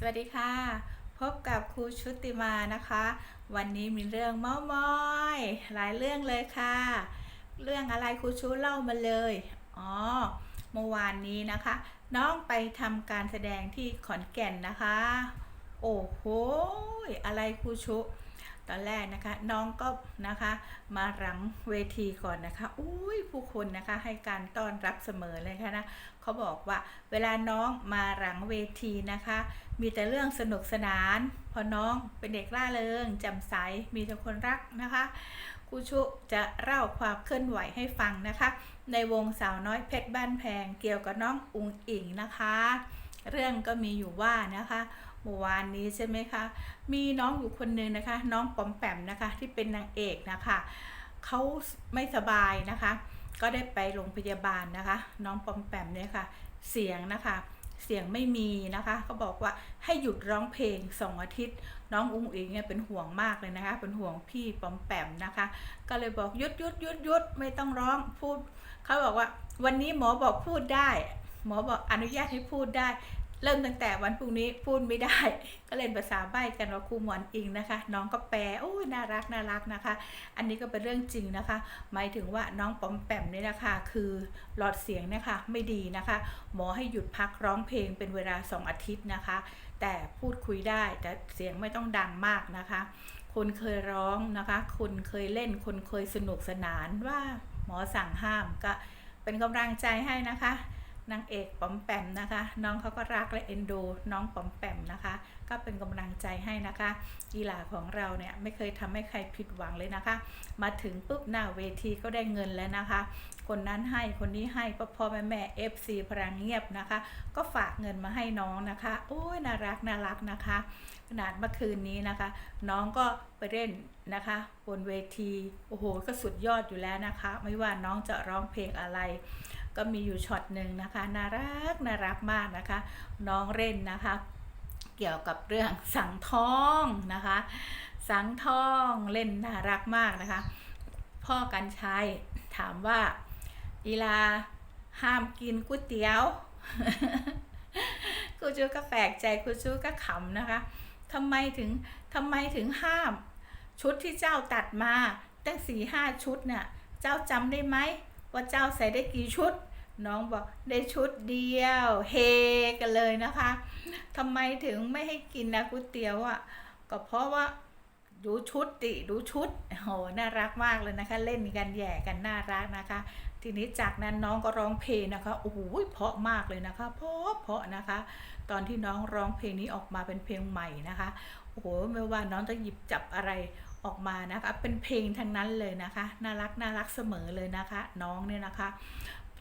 สวัสดีค่ะ พบกับครูชุติมานะคะ วันนี้มีเรื่องเม้ามอย หลายเรื่องเลยค่ะ เรื่องอะไรครูชูเล่ามาเลยอ๋อเมื่อวานนี้นะคะ น้องไปทำการแสดงที่ขอนแก่นนะคะ โอ้โหอะไรครูชุ ตอนแรกนะคะน้องก็นะคะมาหลังเวทีก่อนนะคะอุ้ยผู้คนนะคะให้การต้อนรับเสมอเลยค่ะนะเขาบอกว่าเวลาน้องมาหลังเวทีนะคะ มีแต่เรื่องสนุกสนาน พอน้องเป็นเด็กร่าเริงแจ่มใสมีแต่คนรักนะคะครูชุจะเล่าความเคลื่อนไหวให้ฟังนะคะ ในวงสาวน้อยเพชรบ้านแพงเกี่ยวกับน้องอุ๋งอิงนะคะ เรื่องก็มีอยู่ว่านะคะเมื่อวานนี้ใช่ไหมคะ มีน้องอยู่คนหนึงนะคะ น้องปอมแปมนะคะที่เป็นนางเอกนะคะเขาไม่สบายนะคะ ก็ได้ไปโรงพยาบาลนะคะ น้องปอมแปมเนี่ยค่ะ เสียงนะคะเสียงไม่มีนะคะ ก็บอกว่าให้หยุดร้องเพลงสองอาทิตย์ น้องอุ้งอิงเนี่ยเป็นห่วงมากเลยนะคะ เป็นห่วงพี่ปอมแปมนะคะ ก็เลยบอกยุดยุดยุดยุดไม่ต้องร้องพูดเขาบอกว่า วันนี้หมอบอกพูดได้ หมอบอกอนุญาตให้พูดได้ เริ่มตั้งแต่วันพรุ่งนี้พูดไม่ได้ ก็เล่นภาษาใบ้กันว่าครูหมอนอิงนะคะ น้องก็แปลโอ้ยน่ารักน่ารักนะคะ อันนี้ก็เป็นเรื่องจริงนะคะ หมายถึงว่าน้องปอมแปมเนี่ยนะคะ คือหลอดเสียงนี่ยค่ะไม่ดีนะคะ หมอให้หยุดพักร้องเพลงเป็นเวลา 2 อาทิตย์นะคะ แต่พูดคุยได้แต่เสียงไม่ต้องดังมากนะคะคนเคยร้องนะคะ คนเคยเล่น คนเคยสนุกสนานว่าหมอสั่งห้ามก็เป็นกำลังใจให้นะคะ นางเอกปอมแปมนะคะ น้องเขาก็รักและเอ็นดูน้องปอมแปมนะคะ ก็เป็นกำลังใจให้นะคะกีฬาของเราเนี่ยไม่เคยทำให้ใครผิดหวังเลยนะคะ มาถึงปุ๊บหน้าเวทีก็ได้เงินแล้วนะคะ คนนั้นให้คนนี้ให้พ่อพ่อแม่แม่เอฟซีพลังเงียบนะคะ ก็ฝากเงินมาให้น้องนะคะโอ้ยน่ารักน่ารักนะคะ ขนาดเมื่อคืนนี้นะคะ น้องก็ไปเล่นนะคะ บนเวทีโอ้โหก็สุดยอดอยู่แล้วนะคะ ไม่ว่าน้องจะร้องเพลงอะไร ก็มีอยู่ช็อตหนึ่งนะคะน่ารักน่ารักมากนะคะ น้องเล่นนะคะ เกี่ยวกับเรื่องสังทองนะคะ สังทองเล่นน่ารักมากนะคะ พ่อกันชัยถามว่าอีลาห้ามกินก๋วยเตี๋ยวครูจูก็แปลกใจครูจูก็ขำนะคะทำไมถึงทำไมถึงห้าม ชุดที่เจ้าตัดมา ตั้งสี่ห้าชุดเนี่ยเจ้าจำได้ไหมว่าเจ้าใส่ได้กี่ชุด น้องบอกได้ชุดเดียว เฮกันเลยนะคะทำไมถึงไม่ให้กินนะก๋วยเตี๋ยวอะก็เพราะว่าดูชุดติดูชุดโหน่ารักมากเลยนะคะ เล่นกันแย่กันน่ารักนะคะ ทีนี้จากนั้นน้องก็ร้องเพลงนะคะโอ้โหเพราะมากเลยนะคะ เพราะเพราะนะคะ ตอนที่น้องร้องเพลงนี้ออกมาเป็นเพลงใหม่นะคะโอ้โหไม่ว่าน้องจะหยิบจับอะไรออกมานะคะเป็นเพลงทั้งนั้นเลยนะคะ น่ารักน่ารักเสมอเลยนะคะ น้องเนี่ยนะคะ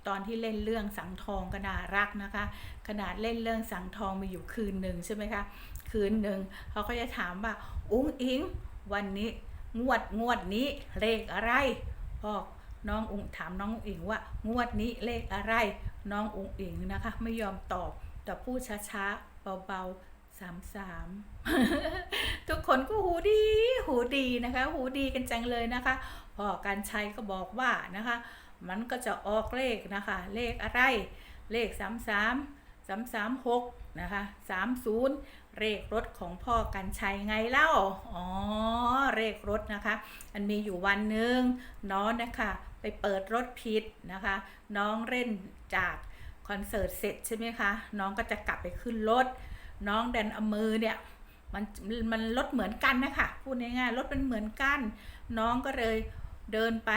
ตอนที่เล่นเรื่องสังทองก็น่ารักนะคะ ขนาดเล่นเรื่องสังทองมีอยู่คืนหนึ่งใช่ไหมคะคืนหนึ่งเขาก็จะถามว่า อุ้งอิง วันนี้งวดงวดนี้เลขอะไรพ่อน้องอุงถามน้องอิงว่างวดนี้เลขอะไร น้องอุงอิงนะคะ ไม่ยอมตอบแต่พูดช้าๆเบาๆสามสามทุกคนก็หูดีหูดีนะคะ หูดีกันจังเลยนะคะพ่อการชัยก็บอกว่านะคะ มันก็จะออกเลขนะคะ เลขอะไร เลขสามสามสามสามหกนะคะสามศูนย์เลขรถของพ่อกันชัยไงเล่า อ๋อ เลขรถนะคะมันมีอยู่วันหนึ่งน้องนะคะไปเปิดรถผิดนะคะ น้องเล่นจากคอนเสิร์ตเสร็จใช่ไหมคะ น้องก็จะกลับไปขึ้นรถ น้องดันเอามือเนี่ยมันมันรถเหมือนกันนะคะพูดง่ายๆรถมันเหมือนกัน น้องก็เลยเดินไป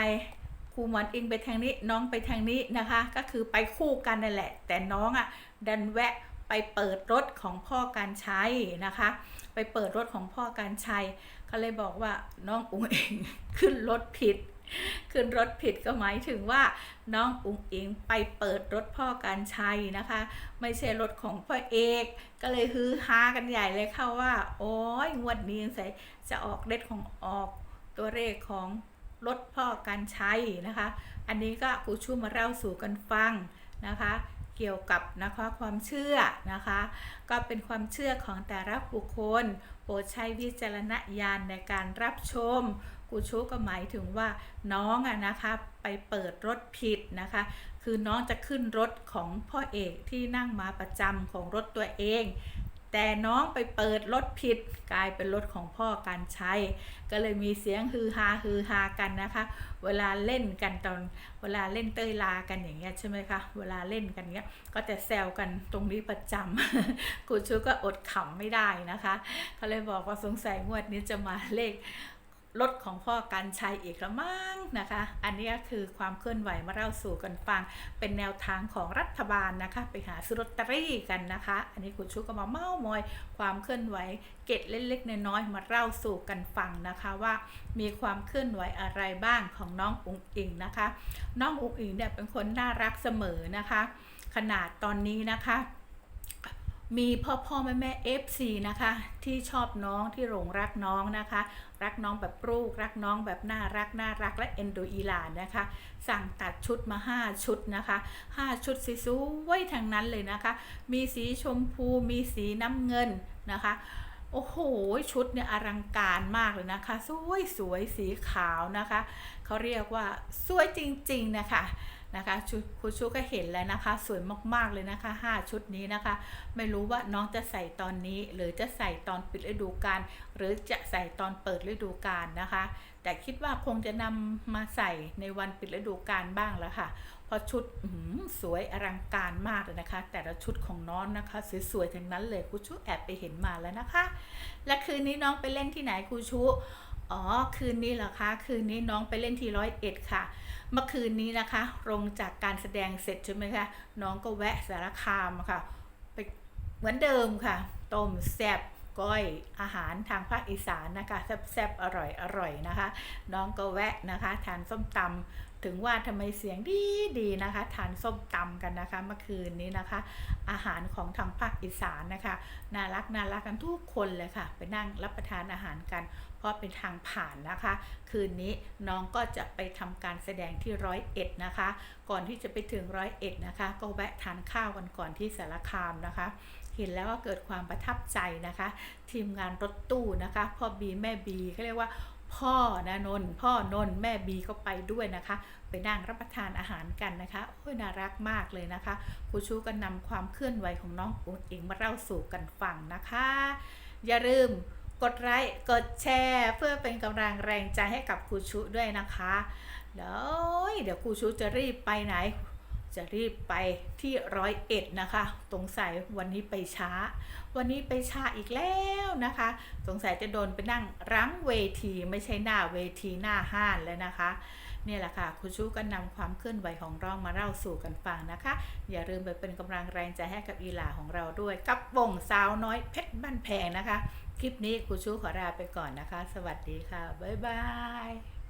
ครูหมอนอิงไปทางนี้น้องไปทางนี้นะคะ ก็คือไปคู่กันนั่นแหละ แต่น้องอะ่ะดันแวะไปเปิดรถของพ่อการใช้นะคะ ไปเปิดรถของพ่อการชัยเขาเลยบอกว่าน้องอุ๋งเองขึ้นรถผิด ขึ้นรถผิดก็หมายถึงว่าน้องอุ๋งอิงไปเปิดรถพ่อการชัยนะคะ ไม่ใช่รถของพ่อเอกก็เลยฮือฮากันใหญ่เลยค่ะว่า โอ้ยงวดนี้ใส่จะออกเลขของออกตัวเลขของ รถพ่อการใช้นะคะ อันนี้ก็ครูชูมาเล่าสู่กันฟังนะคะ เกี่ยวกับนะคะความเชื่อนะคะ ก็เป็นความเชื่อของแต่ละบุคคล โปรดใช้วิจารณญาณในการรับชมกูชูก็หมายถึงว่าน้องอะนะคะไปเปิดรถผิดนะคะ คือน้องจะขึ้นรถของพ่อเอกที่นั่งมาประจำของรถตัวเอง แต่น้องไปเปิดรถผิดกลายเป็นรถของพ่อการใช้ ก็เลยมีเสียงฮือฮาฮือฮากันนะคะ เวลาเล่นกันตอนเวลาเล่นเต้ยลากันอย่างเงี้ยใช่ไหมคะเวลาเล่นกันเงี้ยก็จะแซวกันตรงนี้ประจำครูชูก็อดขำไม่ได้นะคะเขาเลยบอกว่าสงสัยงวดนี้จะมาเลข รถของพ่อการใชัยอีกแล้วมั้งนะคะ อันนี้คือความเคลื่อนไหวมาเล่าสู่กันฟัง เป็นแนวทางของรัฐบาลนะคะ ไปหาซื้อลอตเตอรี่กันนะคะ อันนี้คุณชูก็มาเม้ามอย ความเคลื่อนไหวเกร็ดเล็กๆน้อยๆมาเล่าสู่กันฟังนะคะว่า มีความเคลื่อนไหวอะไรบ้างของน้องอุ๋งอิงนะคะ น้องอุ๋งอิงเนี่ยเป็นคนน่ารักเสมอนะคะ ขนาดตอนนี้นะคะ มีพ่อพ่อแม่แม่เอฟซีนะคะ ที่ชอบน้องที่หลงรักน้องนะคะ รักน้องแบบลูกรักน้องแบบน่ารักน่ารักและเอ็นดูอีหลานนะคะ สั่งตัดชุดมา 5 ชุดนะคะ 5 ชุดสวยทั้งนั้นเลยนะคะ มีสีชมพูมีสีน้ำเงินนะคะโอ้โห ชุดเนี่ยอลังการมากเลยนะคะ สวยสวยสีขาวนะคะ เขาเรียกว่าสวยจริง ๆ นะคะ นะคะชุดครูชูก็เห็นแล้วนะคะ สวยมากๆเลยนะคะ 5 ชุดนี้นะคะ ไม่รู้ว่าน้องจะใส่ตอนนี้ หรือจะใส่ตอนปิดฤดูกาลหรือจะใส่ตอนเปิดฤดูกาลนะคะ แต่คิดว่าคงจะนำมาใส่ในวันปิดฤดูกาลบ้างแล้วค่ะเพราะชุดสวยอลังการมากเลยนะคะ แต่ละชุดของน้องนะคะ สวยๆทั้งนั้นเลยครูชูแอบไปเห็นมาแล้วนะคะ และคืนนี้น้องไปเล่นที่ไหนครูชู อ๋อ คืนนี้เหรอคะ คืนนี้น้องไปเล่นที่ร้อยเอ็ดค่ะ เมื่อคืนนี้นะคะลงจากการแสดงเสร็จใช่ไหมคะ น้องก็แวะสารคามค่ะ ไปเหมือนเดิมค่ะ ต้มแซบก้อยอาหารทางภาคอีสานนะคะแซ่บๆอร่อยอร่อยนะคะ น้องก็แวะนะคะทานส้มตำถึงว่าทำไมเสียงดีดีนะคะทานส้มตำกันนะคะ เมื่อคืนนี้นะคะ อาหารของทางภาคอีสานนะคะน่ารักน่ารักกันทุกคนเลยค่ะ ไปนั่งรับประทานอาหารกัน เพราะเป็นทางผ่านนะคะ คืนนี้น้องก็จะไปทำการแสดงที่ร้อยเอ็ดนะคะ ก่อนที่จะไปถึงร้อยเอ็ดนะคะ ก็แวะทานข้าวกันก่อนที่สารคามนะคะเห็นแล้วก็เกิดความประทับใจนะคะ ทีมงานรถตู้นะคะพ่อบีแม่บีเขาเรียกว่าพ่อนะนนพ่อนนแม่บีก็ไปด้วยนะคะ ไปนั่งรับประทานอาหารกันนะคะโอ้ยน่ารักมากเลยนะคะครูชูก็นำความเคลื่อนไหวของน้องอุ๋งอิงมาเล่าสู่กันฟังนะคะ อย่าลืม กดไลค์กดแชร์ เพื่อเป็นกำลังแรงใจให้กับครูชูด้วยนะคะเดี๋ยวเดี๋ยวครูชูจะรีบไปไหน จะรีบไปที่ร้อยเอ็ดนะคะสงสัยวันนี้ไปช้า วันนี้ไปช้าอีกแล้วนะคะสงสัยจะโดนไปนั่งรั้งเวทีไม่ใช่หน้าเวทีหน้าห้านแล้วนะคะเนี่ยแหละค่ะคุณชูก็นำความเคลื่อนไหวของร้องมาเล่าสู่กันฟังนะคะ อย่าลืมไปเป็นกำลังแรงใจให้กับอีหลาของเราด้วย กับวงสาวน้อยเพชรบ้านแพงนะคะ คลิปนี้ครูชูขอลาไปก่อนนะคะ สวัสดีค่ะ บ๊ายบาย